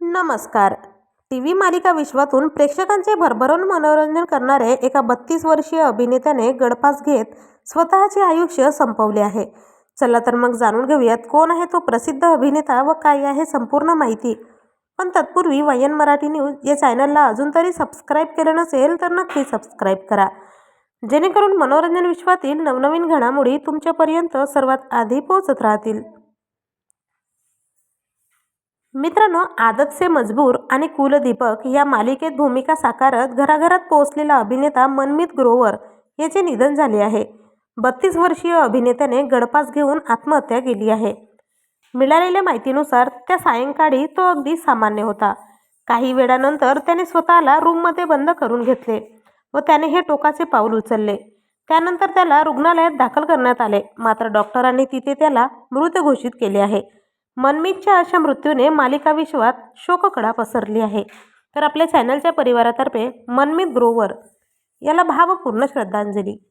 नमस्कार. T V मालिका विश्वातून प्रेक्षकांचे भरभरून मनोरंजन करणारे एका बत्तीस वर्षीय अभिनेत्याने गडपास घेत स्वतःचे आयुष्य संपवले आहे. चला तर मग जाणून घेऊयात कोण आहे तो प्रसिद्ध अभिनेता व काय आहे संपूर्ण माहिती. पण तत्पूर्वी वायन मराठी न्यूज या चॅनलला अजून तरी सबस्क्राईब केलं नसेल तर नक्की सबस्क्राईब करा. जेणेकरून मनोरंजन विश्वातील नवनवीन घडामोडी तुमच्यापर्यंत सर्वात आधी पोहोचत राहतील. मित्रांनो आदत से मजबूर आणि कुलदीपक या मालिकेत भूमिका साकारत घराघरात पोहोचलेला अभिनेता मनमित ग्रोवर याचे निधन झाले आहे. बत्तीस वर्षीय अभिनेत्याने गडपास घेऊन आत्महत्या केली आहे. मिळालेल्या माहितीनुसार त्या सायंकाळी तो अगदी सामान्य होता. काही वेळानंतर त्याने स्वतःला रूममध्ये बंद करून घेतले व त्याने हे टोकाचे पाऊल उचलले. त्यानंतर त्याला रुग्णालयात दाखल करण्यात आले. मात्र डॉक्टरांनी तिथे त्याला मृत घोषित केले आहे. मनमीतच्या अशा मृत्यूने मालिका विश्वात शोककडा पसरली आहे. तर आपल्या चॅनलच्या परिवारातर्फे मनमीत ग्रोवर याला भावपूर्ण श्रद्धांजली.